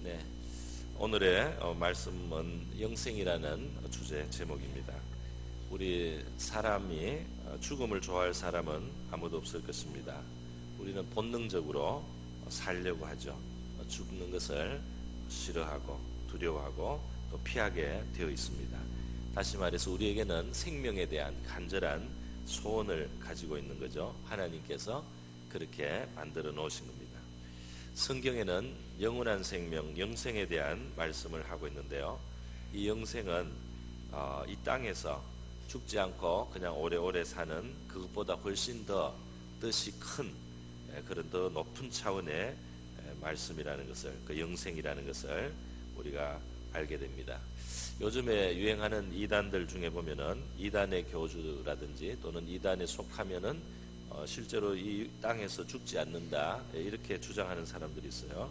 네. 오늘의 어, 말씀은 영생이라는 주제 제목입니다. 우리 사람이 어, 죽음을 좋아할 사람은 아무도 없을 것입니다. 우리는 본능적으로 살려고 하죠. 어, 죽는 것을 싫어하고 두려워하고 또 피하게 되어 있습니다. 다시 말해서 우리에게는 생명에 대한 간절한 소원을 가지고 있는 거죠. 하나님께서 그렇게 만들어 놓으신 겁니다. 성경에는 영원한 생명, 영생에 대한 말씀을 하고 있는데요. 이 영생은 어, 이 땅에서 죽지 않고 그냥 오래오래 사는 그것보다 훨씬 더 뜻이 큰 에, 그런 더 높은 차원의 에, 말씀이라는 것을 그 영생이라는 것을 우리가 알게 됩니다. 요즘에 유행하는 이단들 중에 보면은 이단의 교주라든지 또는 이단에 속하면은 어, 실제로 이 땅에서 죽지 않는다 예, 이렇게 주장하는 사람들이 있어요.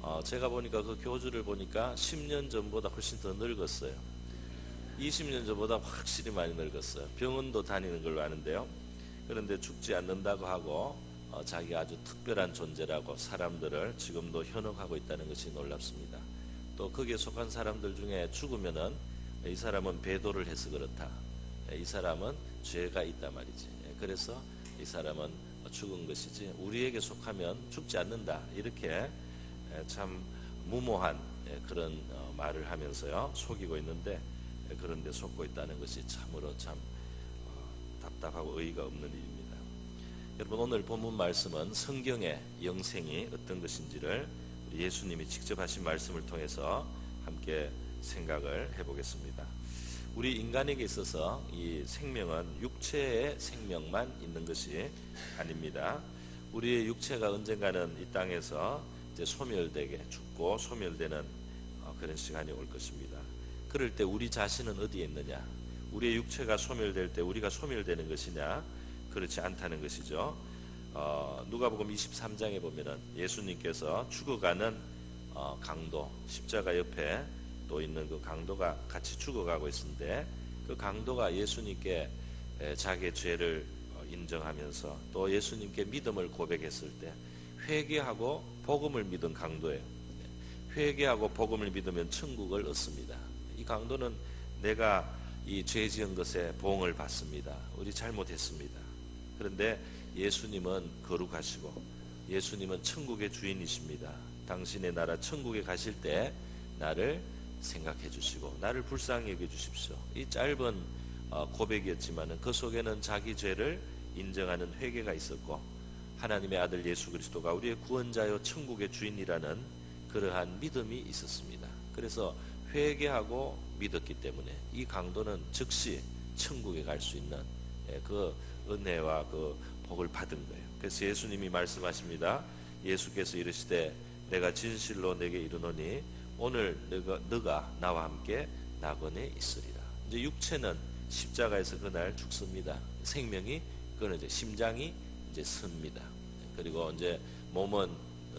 어, 제가 보니까 그 교주를 보니까 10년 전보다 훨씬 더 늙었어요. 20년 전보다 확실히 많이 늙었어요. 병원도 다니는 걸로 아는데요. 그런데 죽지 않는다고 하고 어, 자기가 아주 특별한 존재라고 사람들을 지금도 현혹하고 있다는 것이 놀랍습니다. 또 거기에 속한 사람들 중에 죽으면은 이 사람은 배도를 해서 그렇다. 예, 이 사람은 죄가 있다 말이지. 예, 그래서 이 사람은 죽은 것이지 우리에게 속하면 죽지 않는다. 이렇게 예, 참 무모한 예, 그런 어, 말을 하면서요 속이고 있는데 예, 그런데 속고 있다는 것이 참으로 참 어, 답답하고 의의가 없는 일입니다. 여러분 오늘 본문 말씀은 성경의 영생이 어떤 것인지를 예수님이 직접 하신 말씀을 통해서 함께 생각을 해보겠습니다. 우리 인간에게 있어서 이 생명은 육체의 생명만 있는 것이 아닙니다. 우리의 육체가 언젠가는 이 땅에서 이제 소멸되게 죽고 소멸되는 어, 그런 시간이 올 것입니다. 그럴 때 우리 자신은 어디에 있느냐? 우리의 육체가 소멸될 때 우리가 소멸되는 것이냐? 그렇지 않다는 것이죠. 어, 누가복음 23장에 보면은 예수님께서 죽어가는 어, 강도 십자가 옆에 또 있는 그 강도가 같이 죽어가고 있는데 그 강도가 예수님께 에, 자기의 죄를 어, 인정하면서 또 예수님께 믿음을 고백했을 때 회개하고 복음을 믿은 강도예요. 회개하고 복음을 믿으면 천국을 얻습니다. 이 강도는 내가 이 죄 지은 것에 보응을 받습니다. 우리 잘못했습니다. 그런데 예수님은 거룩하시고 예수님은 천국의 주인이십니다. 당신의 나라 천국에 가실 때 나를 생각해 주시고 나를 불쌍히 여겨 주십시오. 이 짧은 어, 고백이었지만 그 속에는 자기 죄를 인정하는 회개가 있었고 하나님의 아들 예수 그리스도가 우리의 구원자요 천국의 주인이라는 그러한 믿음이 있었습니다. 그래서 회개하고 믿었기 때문에 이 강도는 즉시 천국에 갈 수 있는 예, 그 은혜와 그 복을 받은 거예요. 그래서 예수님이 말씀하십니다. 예수께서 이르시되 내가 진실로 내게 이르노니 오늘 너가, 너가 나와 함께 낙원에 있으리라. 이제 육체는 십자가에서 그날 죽습니다. 생명이 그는 이제 심장이 이제 섭니다. 그리고 이제 몸은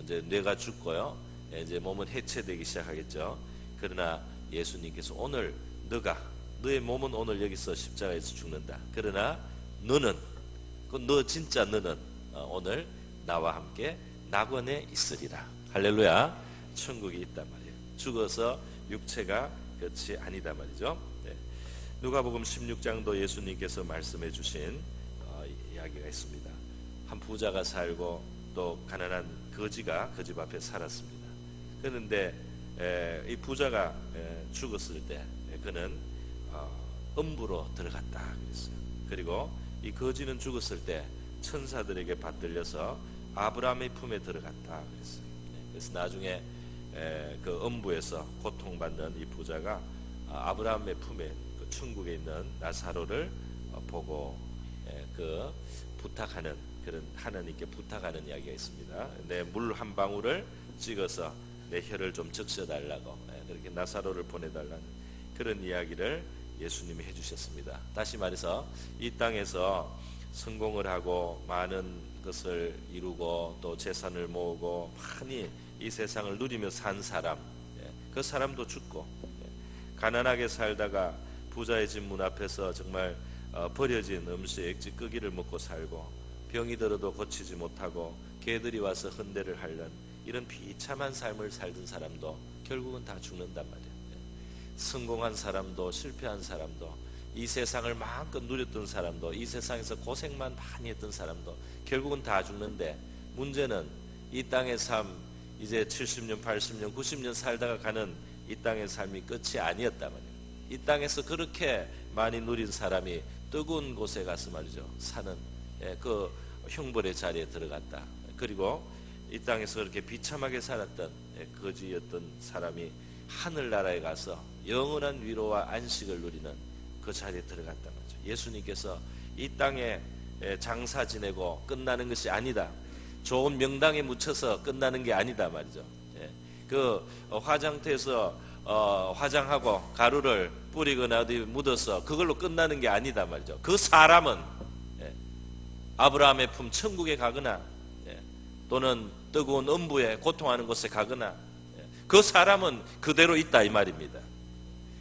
이제 뇌가 죽고요. 이제 몸은 해체되기 시작하겠죠. 그러나 예수님께서 오늘 너가 너의 몸은 오늘 여기서 십자가에서 죽는다. 그러나 너는 너 진짜 너는 어, 오늘 나와 함께 낙원에 있으리라. 할렐루야. 천국이 있단 말이에요. 죽어서 육체가 끝이 아니다 말이죠. 네. 누가복음 16장도 예수님께서 말씀해 주신 어, 이야기가 있습니다. 한 부자가 살고 또 가난한 거지가 그 집 앞에 살았습니다. 그런데 에, 이 부자가 에, 죽었을 때 그는 어, 음부로 들어갔다 그랬어요. 그리고 이 거지는 죽었을 때 천사들에게 받들려서 아브라함의 품에 들어갔다 그랬어요. 네, 그래서 나중에 에, 그 음부에서 고통받는 이 부자가 아, 아브라함의 품에 그 천국에 있는 나사로를 어, 보고 에, 그 부탁하는 그런 하나님께 부탁하는 이야기가 있습니다. 내 물 한 방울을 찍어서 내 혀를 좀 적셔달라고 그렇게 나사로를 보내달라는 그런 이야기를 예수님이 해주셨습니다. 다시 말해서 이 땅에서 성공을 하고 많은 것을 이루고 또 재산을 모으고 많이 이 세상을 누리며 산 사람, 그 사람도 죽고 가난하게 살다가 부자의 집 문 앞에서 정말 어, 버려진 음식, 찌꺼기를 먹고 살고 병이 들어도 고치지 못하고 개들이 와서 흔대를 하는 이런 비참한 삶을 살던 사람도 결국은 다 죽는단 말이에요. 예. 성공한 사람도 실패한 사람도 이 세상을 마음껏 누렸던 사람도 이 세상에서 고생만 많이 했던 사람도 결국은 다 죽는데 문제는 이 땅의 삶 이제 70년, 80년, 90년 살다가 가는 이 땅의 삶이 끝이 말이에요. 이 땅에서 그렇게 많이 누린 사람이 뜨거운 곳에 가서 말이죠. 사는 예, 그 형벌의 자리에 들어갔다. 그리고 이 땅에서 그렇게 비참하게 살았던 예, 거지였던 사람이 하늘나라에 가서 영원한 위로와 안식을 누리는 그 자리에 말이죠. 예수님께서 이 땅에 예, 장사 지내고 끝나는 것이 아니다. 좋은 명당에 묻혀서 끝나는 게 아니다 말이죠. 예, 그 어, 화장터에서 어, 화장하고 가루를 뿌리거나 어디 묻어서 그걸로 끝나는 게 아니다 말이죠. 그 사람은 예, 아브라함의 품 천국에 가거나 예, 또는 뜨거운 음부에 고통하는 곳에 가거나 예, 그 사람은 그대로 있다 이 말입니다.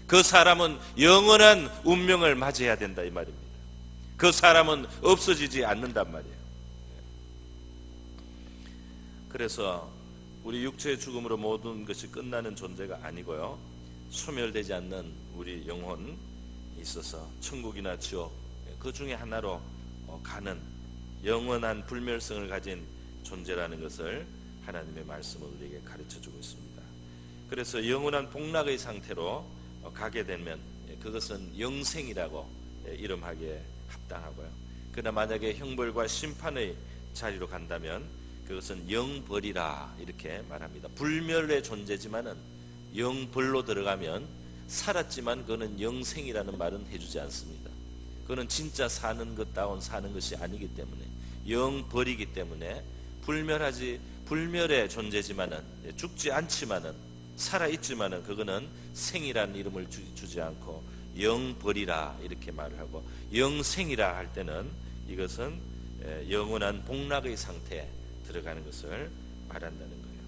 그 사람은 영원한 운명을 맞이해야 된다 이 말입니다. 그 사람은 없어지지 않는단 말이에요. 그래서 우리 육체의 죽음으로 모든 것이 끝나는 존재가 아니고요. 소멸되지 않는 우리 영혼이 있어서 천국이나 지옥 그 중에 하나로 어, 가는 영원한 불멸성을 가진 존재라는 것을 하나님의 말씀은 우리에게 가르쳐 주고 있습니다. 그래서 영원한 복락의 상태로 어, 가게 되면 예, 그것은 영생이라고 예, 이름하기에 합당하고요. 그러나 만약에 형벌과 심판의 자리로 간다면 그것은 영벌이라 이렇게 말합니다. 불멸의 존재지만은 영벌로 들어가면 살았지만 그는 영생이라는 말은 해주지 않습니다. 그는 진짜 사는 것다운 사는 것이 아니기 때문에 영벌이기 때문에 불멸하지 불멸의 존재지만은 죽지 않지만은 살아 있지만은 그거는 생이라는 이름을 주, 지 않고 영벌이라 이렇게 말을 하고 영생이라 할 때는 이것은 영원한 복락의 상태에 들어가는 것을 말한다는 거예요.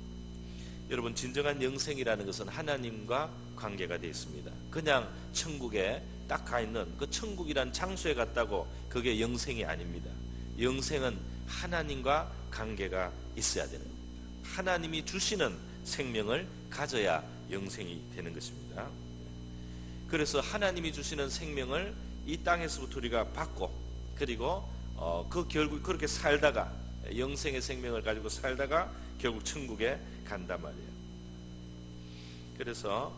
여러분 진정한 영생이라는 것은 하나님과 관계가 되어 있습니다. 그냥 천국에 딱 가 있는 그 천국이란 장소에 갔다고 그게 영생이 아닙니다. 영생은 하나님과 관계가 있어야 되는 겁니다. 하나님이 주시는 생명을 가져야 영생이 되는 것입니다. 그래서 하나님이 주시는 생명을 이 땅에서부터 우리가 받고 그리고 어, 그 결국 그렇게 살다가 영생의 생명을 가지고 살다가 결국 천국에 간단 말이에요. 그래서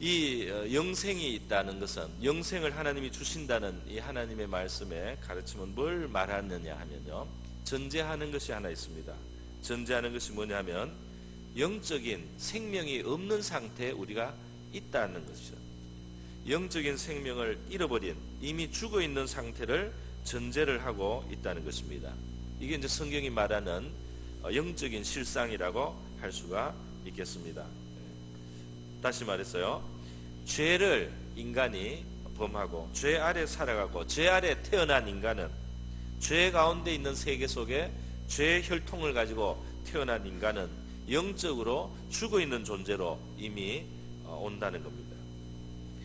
이 어, 영생이 있다는 것은 영생을 하나님이 주신다는 이 하나님의 말씀의 가르침은 뭘 말하느냐 하면요. 전제하는 것이 하나 있습니다. 전제하는 것이 뭐냐면 영적인 생명이 없는 상태에 우리가 있다는 것이죠. 영적인 생명을 잃어버린 이미 죽어 있는 상태를 전제를 하고 있다는 것입니다. 이게 이제 성경이 말하는 어, 영적인 실상이라고 할 수가 있겠습니다. 다시 말했어요. 죄를 인간이 범하고 죄 아래 살아가고 죄 아래 태어난 인간은 죄 가운데 있는 세계 속에 죄의 혈통을 가지고 태어난 인간은 영적으로 죽어 있는 존재로 이미 어, 온다는 겁니다.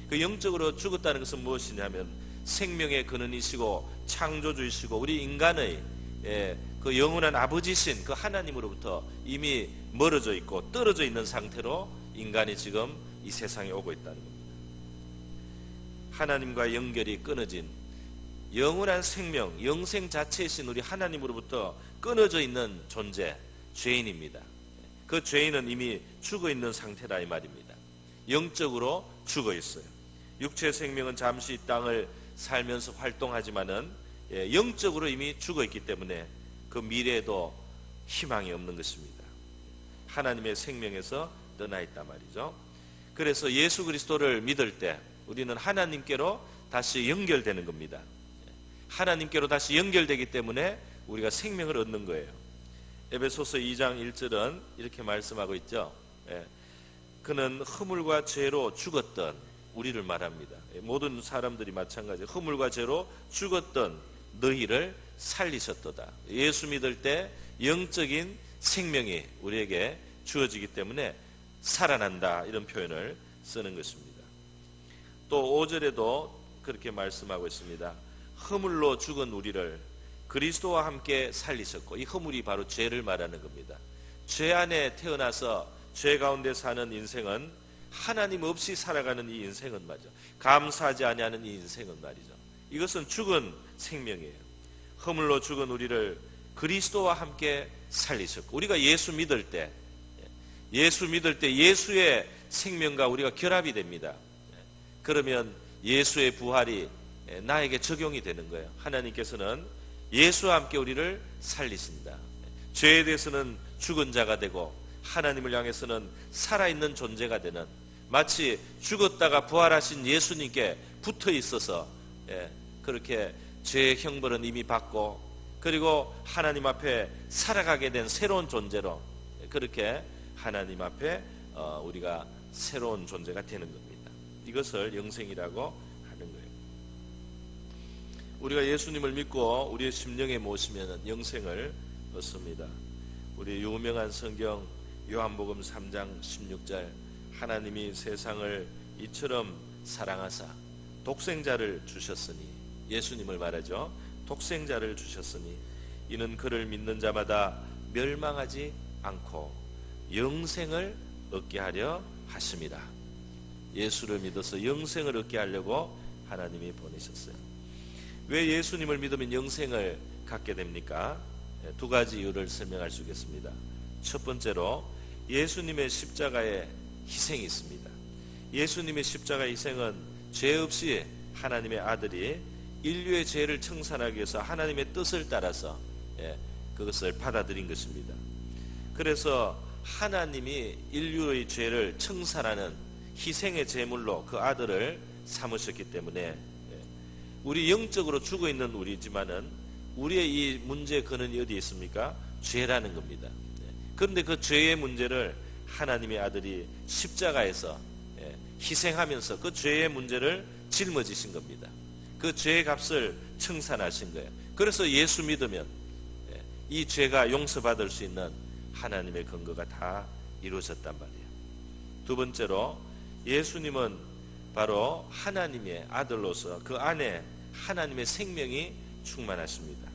그 영적으로 죽었다는 것은 무엇이냐면 생명의 근원이시고 창조주이시고 우리 인간의 예, 그 영원한 아버지신 그 하나님으로부터 이미 멀어져 있고 떨어져 있는 상태로 인간이 지금 이 세상에 오고 있다는 겁니다. 하나님과 연결이 끊어진 영원한 생명, 영생 자체이신 우리 하나님으로부터 끊어져 있는 존재, 죄인입니다. 그 죄인은 이미 죽어 있는 상태다 이 말입니다. 영적으로 죽어 있어요. 육체 생명은 잠시 이 땅을 살면서 활동하지만은 예, 영적으로 이미 죽어 있기 때문에 그 미래에도 희망이 없는 것입니다. 하나님의 생명에서 떠나 있단 말이죠. 그래서 예수 그리스도를 믿을 때 우리는 하나님께로 다시 연결되는 겁니다. 하나님께로 다시 연결되기 때문에 우리가 생명을 얻는 거예요. 에베소서 2장 1절은 이렇게 말씀하고 있죠. 예. 그는 허물과 죄로 죽었던 우리를 말합니다. 예, 모든 사람들이 마찬가지. 허물과 죄로 죽었던 너희를 살리셨도다. 예수 믿을 때 영적인 생명이 우리에게 주어지기 때문에 살아난다. 이런 표현을 쓰는 것입니다. 또 5절에도 그렇게 말씀하고 있습니다. 허물로 죽은 우리를 그리스도와 함께 살리셨고 이 허물이 바로 죄를 말하는 겁니다. 죄 안에 태어나서 죄 가운데 사는 인생은 하나님 없이 살아가는 이 인생은 말이죠. 감사하지 아니하는 이 인생은 말이죠. 이것은 죽은 생명이에요. 허물로 죽은 우리를 그리스도와 함께 살리셨고 우리가 예수 믿을 때 예수 믿을 때 예수의 생명과 우리가 결합이 됩니다. 그러면 예수의 부활이 나에게 적용이 되는 거예요. 하나님께서는 예수와 함께 우리를 살리신다. 죄에 대해서는 죽은 자가 되고 하나님을 향해서는 살아있는 존재가 되는 마치 죽었다가 부활하신 예수님께 붙어 있어서 예, 그렇게 죄의 형벌은 이미 받고 그리고 하나님 앞에 살아가게 된 새로운 존재로 그렇게 하나님 앞에 어, 우리가 새로운 존재가 되는 겁니다. 이것을 영생이라고 하는 거예요. 우리가 예수님을 믿고 우리의 심령에 모시면 영생을 얻습니다. 우리 유명한 성경 요한복음 3장 16절 하나님이 세상을 이처럼 사랑하사 독생자를 주셨으니 예수님을 말하죠. 독생자를 주셨으니 이는 그를 믿는 자마다 멸망하지 않고 영생을 얻게 하려 하심이라. 예수를 믿어서 영생을 얻게 하려고 하나님이 보내셨어요. 왜 예수님을 믿으면 영생을 갖게 됩니까? 예, 두 가지 이유를 설명할 수 있겠습니다. 첫 번째로 예수님의 십자가의 희생이 있습니다. 예수님의 십자가 희생은 죄 없이 하나님의 아들이 인류의 죄를 청산하기 위해서 하나님의 뜻을 따라서 예, 그것을 받아들인 것입니다. 그래서 하나님이 인류의 죄를 청산하는 희생의 제물로 그 아들을 삼으셨기 때문에 예, 우리 영적으로 죽어 있는 우리지만은 우리의 이 문제 근원이 어디 있습니까? 죄라는 겁니다. 예, 그런데 그 죄의 문제를 하나님의 아들이 십자가에서 예, 희생하면서 그 죄의 문제를 짊어지신 겁니다. 그 죄의 값을 청산하신 거예요. 그래서 예수 믿으면 이 죄가 용서받을 수 있는 하나님의 근거가 다 이루어졌단 말이에요. 두 번째로 예수님은 바로 하나님의 아들로서 그 안에 하나님의 생명이 충만하십니다.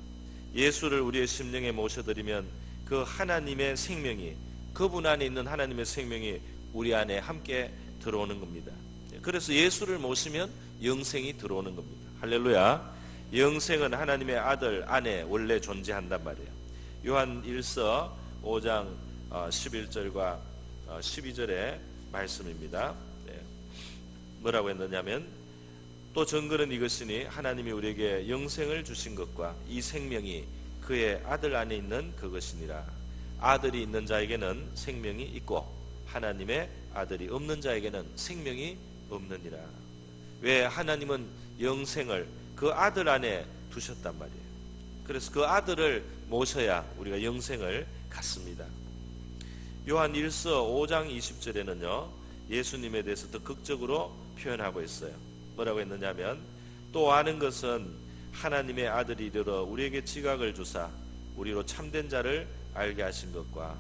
예수를 우리의 심령에 모셔드리면 그 하나님의 생명이 그분 안에 있는 하나님의 생명이 우리 안에 함께 들어오는 겁니다. 그래서 예수를 모시면 영생이 들어오는 겁니다. 할렐루야. 영생은 하나님의 아들 안에 원래 존재한단 말이에요. 요한 1서 5장 11절과 12절의 말씀입니다. 네. 뭐라고 했느냐면 또 증거는 이것이니 하나님이 우리에게 영생을 주신 것과 이 생명이 그의 아들 안에 있는 그것이니라. 아들이 있는 자에게는 생명이 있고 하나님의 아들이 없는 자에게는 생명이 없느니라. 왜 하나님은 영생을 그 아들 안에 두셨단 말이에요. 그래서 그 아들을 모셔야 우리가 영생을 갖습니다. 요한 1서 5장 20절에는요. 예수님에 대해서 더 극적으로 표현하고 있어요. 뭐라고 했느냐면 또 아는 것은 하나님의 아들이 이르러 우리에게 지각을 주사 우리로 참된 자를 알게 하신 것과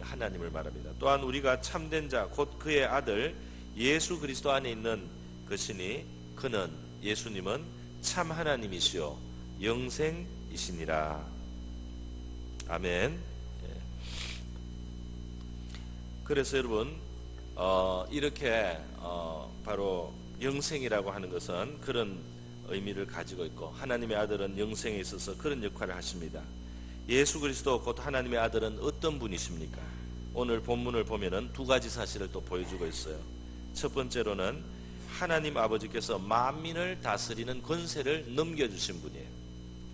하나님을 말합니다. 또한 우리가 참된 자 곧 그의 아들 예수 그리스도 안에 있는 것이니 그는 예수님은 참 하나님이시요 영생이시니라. 아멘. 예. 그래서 여러분 어, 이렇게 어, 바로 영생이라고 하는 것은 그런 의미를 가지고 있고 하나님의 아들은 영생에 있어서 그런 역할을 하십니다. 예수 그리스도 곧 하나님의 아들은 어떤 분이십니까? 오늘 본문을 보면은 두 가지 사실을 또 보여주고 있어요. 첫 번째로는 하나님 아버지께서 만민을 다스리는 권세를 넘겨주신 분이에요.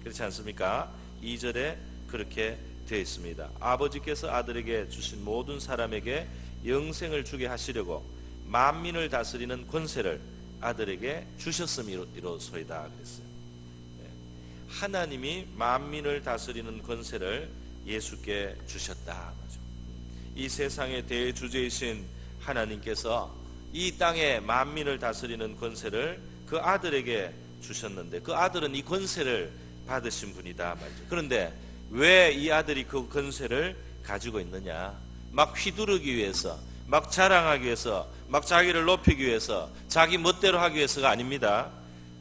그렇지 않습니까? 2절에 그렇게 되어 있습니다. 아버지께서 아들에게 주신 모든 사람에게 영생을 주게 하시려고 만민을 다스리는 권세를 아들에게 주셨음이로소이다 그랬어요. 네. 하나님이 만민을 다스리는 권세를 예수께 주셨다. 이 세상의 대주제이신 하나님께서 이 땅의 만민을 다스리는 권세를 그 아들에게 주셨는데 그 아들은 이 권세를 받으신 분이다 말이죠. 그런데 왜 이 아들이 그 권세를 가지고 있느냐? 막 휘두르기 위해서, 막 자랑하기 위해서, 막 자기를 높이기 위해서, 자기 멋대로 하기 위해서가 아닙니다.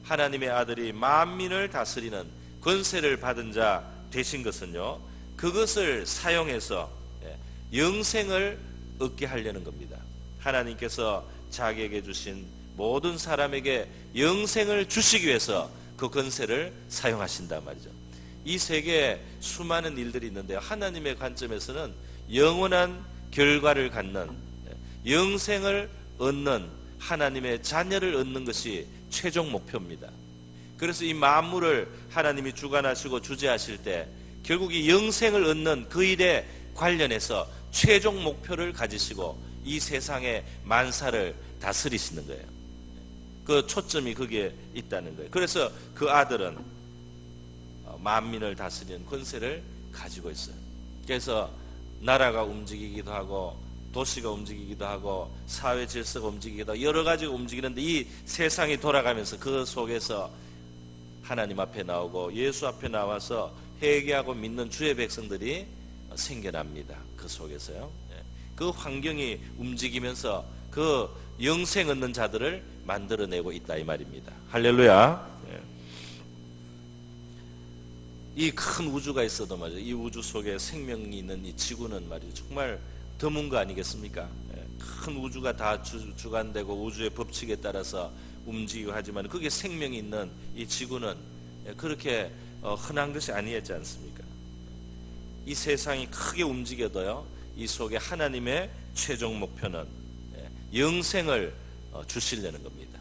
하나님의 아들이 만민을 다스리는 권세를 받은 자 되신 것은요. 그것을 사용해서 예, 영생을 얻게 하려는 겁니다. 하나님께서 자기에게 주신 모든 사람에게 영생을 주시기 위해서 그 권세를 사용하신단 말이죠. 이 세계에 수많은 일들이 있는데요. 하나님의 관점에서는 영원한 결과를 갖는 영생을 얻는 하나님의 자녀를 얻는 것이 최종 목표입니다. 그래서 이 만물을 하나님이 주관하시고 주재하실 때 결국 이 영생을 얻는 그 일에 관련해서 최종 목표를 가지시고 이 세상의 만사를 다스리시는 거예요. 그 초점이 거기에 있다는 거예요. 그래서 그 아들은 어, 만민을 다스리는 권세를 가지고 있어요. 그래서 나라가 움직이기도 하고 도시가 움직이기도 하고 사회 질서가 움직이기도 하고 여러 가지가 움직이는데 이 세상이 돌아가면서 그 속에서 하나님 앞에 나오고 예수 앞에 나와서 회개하고 믿는 주의 백성들이 생겨납니다. 그 속에서요. 예. 그 환경이 움직이면서 그 영생 얻는 자들을 만들어내고 있다 이 말입니다. 할렐루야. 이 큰 우주가 있어도 말이죠. 이 우주 속에 생명이 있는 이 지구는 말이죠. 정말 드문 거 아니겠습니까? 예. 큰 우주가 다 주, 주관되고 우주의 법칙에 따라서 움직이고 하지만 그게 생명이 있는 이 지구는 예, 그렇게 어, 흔한 것이 아니었지 않습니까? 이 세상이 크게 움직여도요, 이 속에 하나님의 최종 목표는 예, 영생을 어, 주시려는 겁니다.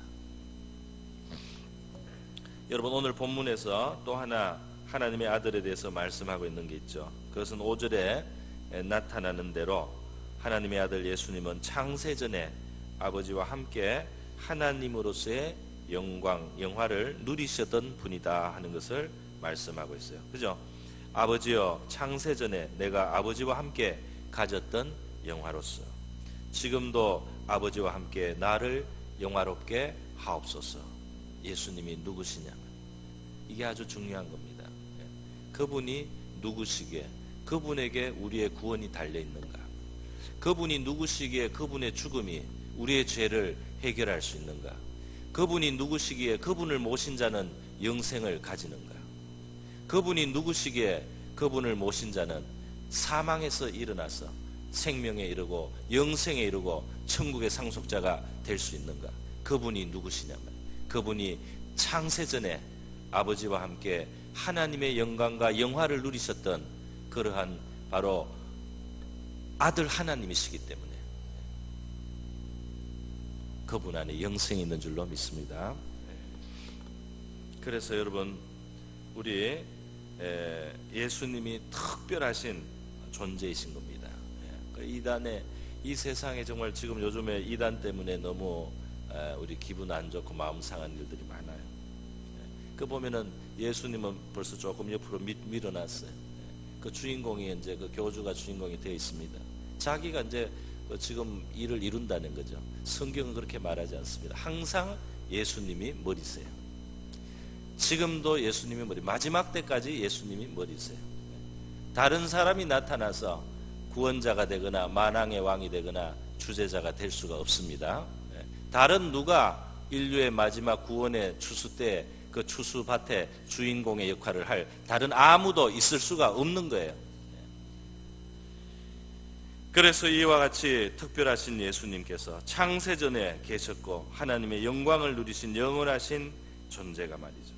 여러분 오늘 본문에서 또 하나 하나님의 아들에 대해서 말씀하고 있는 게 있죠. 그것은 5절에 나타나는 대로 하나님의 아들 예수님은 창세전에 아버지와 함께 하나님으로서의 영광, 영화를 누리셨던 분이다 하는 것을 말씀하고 있어요. 그죠? 아버지여 창세전에 내가 아버지와 함께 가졌던 영화로서 지금도 아버지와 함께 나를 영화롭게 하옵소서. 예수님이 누구시냐? 이게 아주 중요한 겁니다. 예. 그분이 누구시기에 그분에게 우리의 구원이 달려 있는가? 그분이 누구시기에 그분의 죽음이 우리의 죄를 해결할 수 있는가? 그분이 누구시기에 그분을 모신 자는 영생을 가지는가? 그분이 누구시기에 그분을 모신 자는 사망에서 일어나서 생명에 이르고 영생에 이르고 천국의 상속자가 될 수 있는가? 그분이 누구시냐면 그분이 창세전에 아버지와 함께 하나님의 영광과 영화를 누리셨던 그러한 바로 아들 하나님이시기 때문에 그분 안에 영생이 있는 줄로 믿습니다. 그래서 여러분 우리 예수님이 특별하신 존재이신 겁니다. 그 이단의 이 세상에 정말 지금 요즘에 이단 때문에 너무 우리 기분 안 좋고 마음 상한 일들이 많아요. 그 보면은 예수님은 벌써 조금 옆으로 밀, 밀어놨어요. 그 주인공이 이제 그 교주가 주인공이 되어 있습니다. 자기가 이제 그 지금 일을 이룬다는 거죠. 성경은 그렇게 말하지 않습니다. 항상 예수님이 머리세요. 지금도 예수님이 머리, 마지막 때까지 예수님이 머리세요. 다른 사람이 나타나서 구원자가 되거나 만왕의 왕이 되거나 주제자가 될 수가 없습니다. 다른 누가 인류의 마지막 구원의 추수 때 그 추수밭의 주인공의 역할을 할 다른 아무도 있을 수가 없는 거예요. 그래서 이와 같이 특별하신 예수님께서 창세전에 계셨고 하나님의 영광을 누리신 영원하신 존재가 말이죠.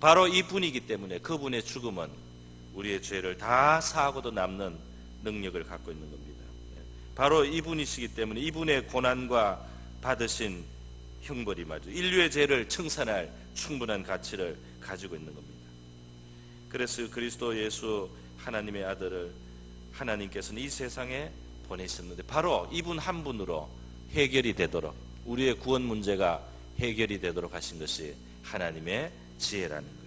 바로 이분이기 때문에 그분의 죽음은 우리의 죄를 다 사하고도 남는 능력을 갖고 있는 겁니다. 바로 이분이시기 때문에 이분의 고난과 받으신 형벌이 말이죠. 인류의 죄를 청산할 충분한 가치를 가지고 있는 겁니다. 그래서 그리스도 예수 하나님의 아들을 하나님께서는 이 세상에 보내셨는데 바로 이분 한 분으로 해결이 되도록 우리의 구원 문제가 해결이 되도록 하신 것이 하나님의 지혜라는 거예요.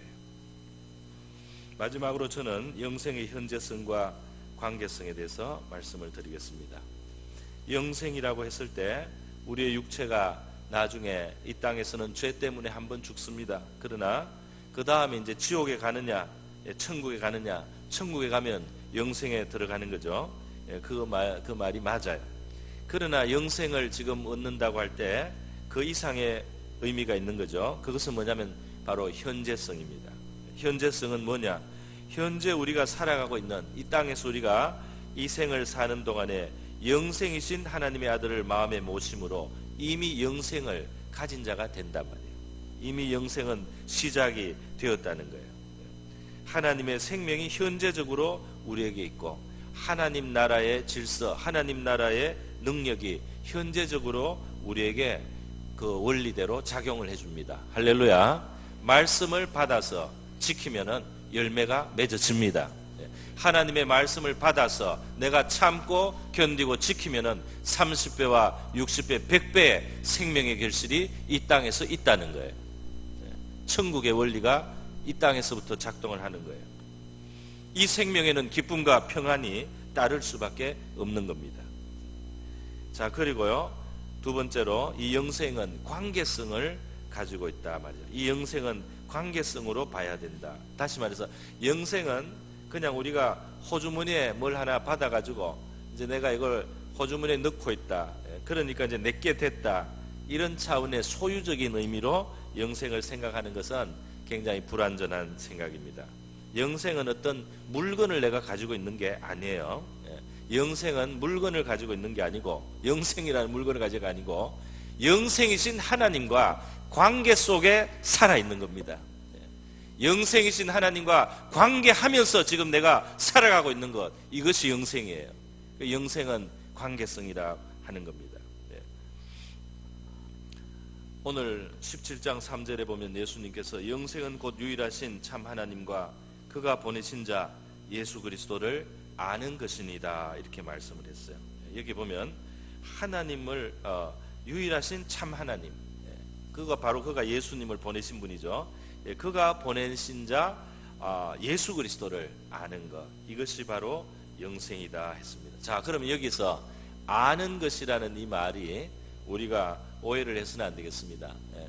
마지막으로 저는 영생의 현재성과 관계성에 대해서 말씀을 드리겠습니다. 영생이라고 했을 때 우리의 육체가 나중에 이 땅에서는 죄 때문에 한 번 죽습니다. 그러나 그 다음에 이제 지옥에 가느냐, 예, 천국에 가느냐, 천국에 가면 영생에 들어가는 거죠. 예, 그 말, 그 말이 맞아요. 그러나 영생을 지금 얻는다고 할 때 그 이상의 의미가 있는 거죠. 그것은 뭐냐면 바로 현재성입니다. 현재성은 뭐냐? 현재 우리가 살아가고 있는 이 땅에서 우리가 이 생을 사는 동안에 영생이신 하나님의 아들을 마음에 모심으로 이미 영생을 가진 자가 된단 말이에요. 이미 영생은 시작이 되었다는 거예요. 하나님의 생명이 현재적으로 우리에게 있고 하나님 나라의 질서, 하나님 나라의 능력이 현재적으로 우리에게 그 원리대로 작용을 해줍니다. 할렐루야. 말씀을 받아서 지키면은 열매가 맺어집니다. 예. 하나님의 말씀을 받아서 내가 참고 견디고 지키면은 30배와 60배, 100배의 생명의 결실이 이 땅에서 있다는 거예요. 예. 천국의 원리가 이 땅에서부터 작동을 하는 거예요. 이 생명에는 기쁨과 평안이 따를 수밖에 없는 겁니다. 자, 그리고요. 두 번째로 이 영생은 관계성을 가지고 있다 말이죠. 이 영생은 관계성으로 봐야 된다. 다시 말해서 영생은 그냥 우리가 호주머니에 뭘 하나 받아 가지고 이제 내가 이걸 호주머니에 넣고 있다. 예, 그러니까 이제 내게 됐다. 이런 차원의 소유적인 의미로 영생을 생각하는 것은 굉장히 불완전한 생각입니다. 영생은 어떤 물건을 내가 가지고 있는 게 아니에요. 예, 영생은 물건을 가지고 있는 게 아니고 영생이라는 물건을 가지고 아니고 영생이신 하나님과 관계 속에 살아 있는 겁니다. 예, 영생이신 하나님과 관계하면서 지금 내가 살아가고 있는 것 이것이 영생이에요. 그 영생은 관계성이라 하는 겁니다. 예. 오늘 17장 3절에 보면 예수님께서 영생은 곧 유일하신 참 하나님과 그가 보내신 자 예수 그리스도를 아는 것이니다 이렇게 말씀을 했어요. 여기 보면 하나님을 어, 유일하신 참 하나님, 예, 그가 바로 그가 예수님을 보내신 분이죠. 예, 그가 보내신 자 아, 예수 그리스도를 아는 것 이것이 바로 영생이다 했습니다. 자, 그러면 여기서 아는 것이라는 이 말이 우리가 오해를 해서는 안 되겠습니다. 예,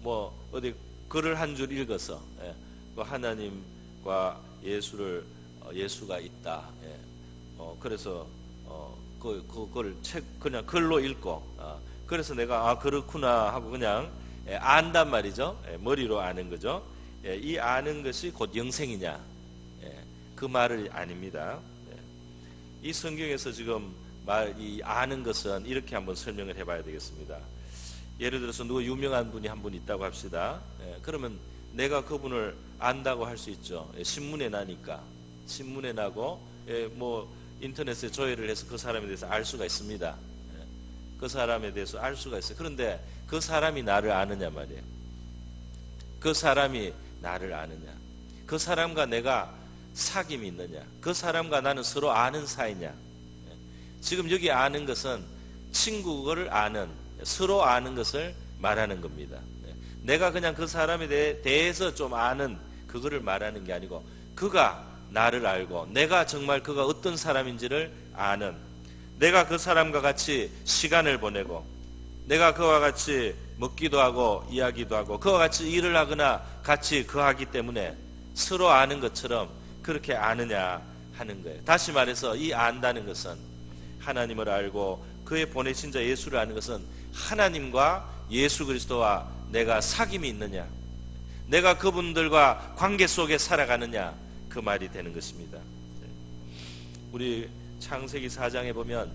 뭐 어디 글을 한 줄 읽어서 예, 그 하나님과 예수를 어, 예수가 있다. 예, 어, 그래서 어, 그 그걸 책 그냥 글로 읽고 아, 그래서 내가 아 그렇구나 하고 그냥 예, 안단 말이죠. 예, 머리로 아는 거죠. 예, 이 아는 것이 곧 영생이냐? 예, 그 말을 아닙니다. 예. 이 성경에서 지금 말 이 아는 것은 이렇게 한번 설명을 해봐야 되겠습니다. 예를 들어서 누구 유명한 분이 한 분 있다고 합시다. 예, 그러면 내가 그분을 안다고 할 수 있죠. 예, 신문에 나니까 신문에 나고 예, 뭐 인터넷에 조회를 해서 그 사람에 대해서 알 수가 있습니다. 예, 그 사람에 대해서 알 수가 있어요. 그런데 그 사람이 나를 아느냐 말이에요. 그 사람이 나를 아느냐. 그 사람과 내가 사귐이 있느냐. 그 사람과 나는 서로 아는 사이냐. 예, 지금 여기 아는 것은 친구를 아는 서로 아는 것을 말하는 겁니다. 예, 내가 그냥 그 사람에 대해서 좀 아는 그거를 말하는 게 아니고 그가 나를 알고 내가 정말 그가 어떤 사람인지를 아는 내가 그 사람과 같이 시간을 보내고 내가 그와 같이 먹기도 하고 이야기도 하고 그와 같이 일을 하거나 같이 거하기 때문에 서로 아는 것처럼 그렇게 아느냐 하는 거예요. 다시 말해서 이 안다는 것은 하나님을 알고 그의 보내신 자 예수를 아는 것은 하나님과 예수 그리스도와 내가 사귐이 있느냐 내가 그분들과 관계 속에 살아가느냐 그 말이 되는 것입니다. 우리 창세기 4장에 보면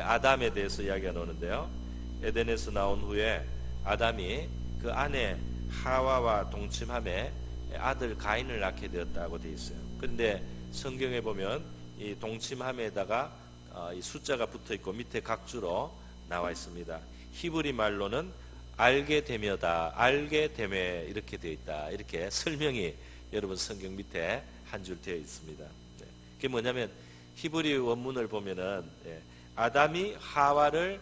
아담에 대해서 이야기가 나오는데요. 에덴에서 나온 후에 아담이 그 아내 하와와 동침함에 아들 가인을 낳게 되었다고 되어 있어요. 그런데 성경에 보면 이 동침함에다가 어, 이 숫자가 붙어 있고 밑에 각주로 나와 있습니다. 히브리 말로는 알게 되며다, 알게 되매 이렇게 되어 있다. 이렇게 설명이 여러분 성경 밑에 한 줄 되어 있습니다. 네. 그게 뭐냐면 히브리 원문을 보면은 예, 아담이 하와를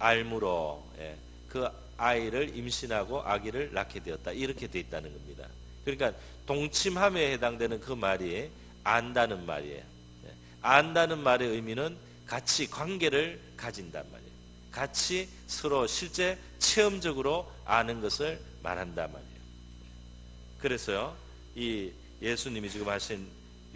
알므로 예, 그 아이를 임신하고 아기를 낳게 되었다. 이렇게 되어 있다는 겁니다. 그러니까 동침함에 해당되는 그 말이 안다는 말이에요. 예, 안다는 말의 의미는 같이 관계를 가진단 말이에요. 같이 서로 실제 체험적으로 아는 것을 말한단 말이에요. 그래서요, 이 예수님이 지금 하신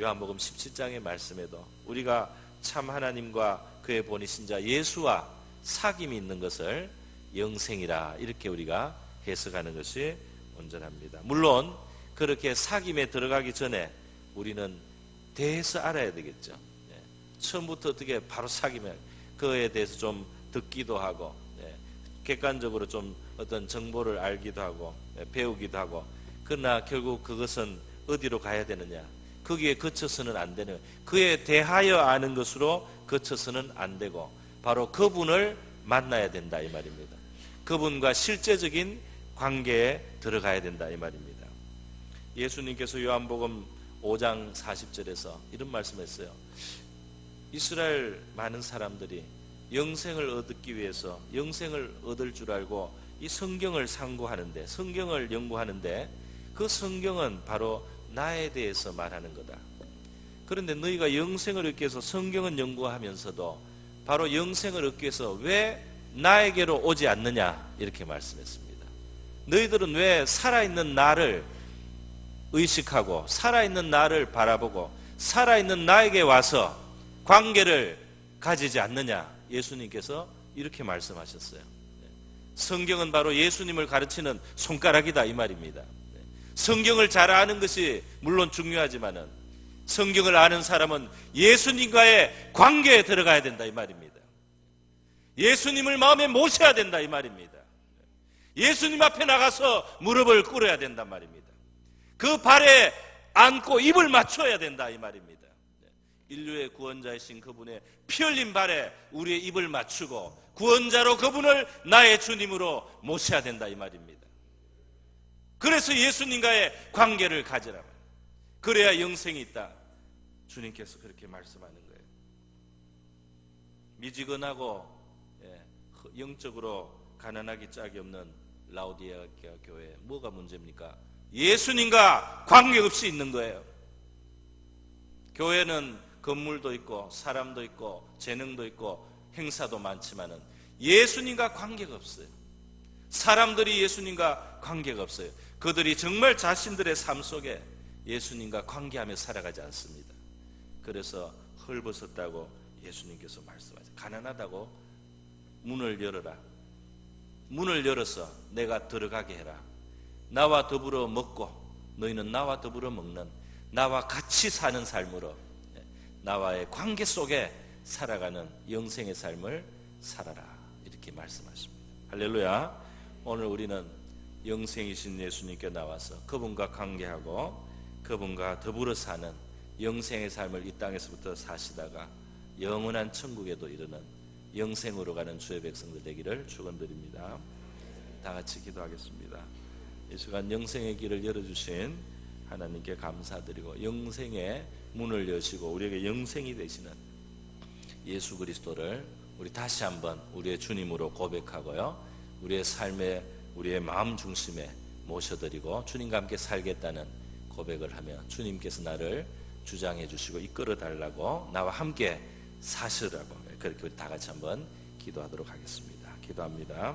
요한복음 17장의 말씀에도 우리가 참 하나님과 그의 보내신 자 예수와 사귐이 있는 것을 영생이라 이렇게 우리가 해석하는 것이 온전합니다. 물론 그렇게 사귐에 들어가기 전에 우리는 대해서 알아야 되겠죠. 예. 처음부터 어떻게 바로 사귀면 그에 대해서 좀 듣기도 하고 예, 객관적으로 좀 어떤 정보를 알기도 하고 예, 배우기도 하고 그러나 결국 그것은 어디로 가야 되느냐 거기에 거쳐서는 안 되는 그에 대하여 아는 것으로 거쳐서는 안 되고 바로 그분을 만나야 된다 이 말입니다. 그분과 실제적인 관계에 들어가야 된다 이 말입니다. 예수님께서 요한복음 5장 40절에서 이런 말씀했어요. 이스라엘 많은 사람들이 영생을 얻기 위해서 영생을 얻을 줄 알고 이 성경을 상고하는데 성경을 연구하는데 그 성경은 바로 나에 대해서 말하는 거다. 그런데 너희가 영생을 얻기 위해서 성경은 연구하면서도 바로 영생을 얻기 위해서 왜 나에게로 오지 않느냐 이렇게 말씀했습니다. 너희들은 왜 살아있는 나를 의식하고 살아있는 나를 바라보고 살아있는 나에게 와서 관계를 가지지 않느냐 예수님께서 이렇게 말씀하셨어요. 성경은 바로 예수님을 가르치는 손가락이다 이 말입니다. 성경을 잘 아는 것이 물론 중요하지만은 성경을 아는 사람은 예수님과의 관계에 들어가야 된다 이 말입니다. 예수님을 마음에 모셔야 된다 이 말입니다. 예수님 앞에 나가서 무릎을 꿇어야 된단 말입니다. 그 발에 안고 입을 맞춰야 된다 이 말입니다. 인류의 구원자이신 그분의 피 흘린 발에 우리의 입을 맞추고 구원자로 그분을 나의 주님으로 모셔야 된다 이 말입니다. 그래서 예수님과의 관계를 가지라. 그래야 영생이 있다. 주님께서 그렇게 말씀하는 거예요. 미지근하고 예, 영적으로 가난하기 짝이 없는 라우디아 교회 뭐가 문제입니까? 예수님과 관계없이 있는 거예요. 교회는 건물도 있고 사람도 있고 재능도 있고 행사도 많지만은 예수님과 관계가 없어요. 사람들이 예수님과 관계가 없어요. 그들이 정말 자신들의 삶 속에 예수님과 관계하며 살아가지 않습니다. 그래서 헐벗었다고 예수님께서 말씀하세요. 가난하다고 문을 열어라. 문을 열어서 내가 들어가게 해라. 나와 더불어 먹고 너희는 나와 더불어 먹는 나와 같이 사는 삶으로 나와의 관계 속에 살아가는 영생의 삶을 살아라. 이렇게 말씀하십니다. 할렐루야. 오늘 우리는 영생이신 예수님께 나와서 그분과 관계하고 그분과 더불어 사는 영생의 삶을 이 땅에서부터 사시다가 영원한 천국에도 이르는 영생으로 가는 주의 백성들 되기를 축원드립니다. 다 같이 기도하겠습니다. 이 시간 영생의 길을 열어주신 하나님께 감사드리고 영생의 문을 여시고 우리에게 영생이 되시는 예수 그리스도를 우리 다시 한번 우리의 주님으로 고백하고요. 우리의 삶의 우리의 마음 중심에 모셔드리고 주님과 함께 살겠다는 고백을 하며 주님께서 나를 주장해 주시고 이끌어 달라고 나와 함께 사시라고 그렇게 다 같이 한번 기도하도록 하겠습니다. 기도합니다.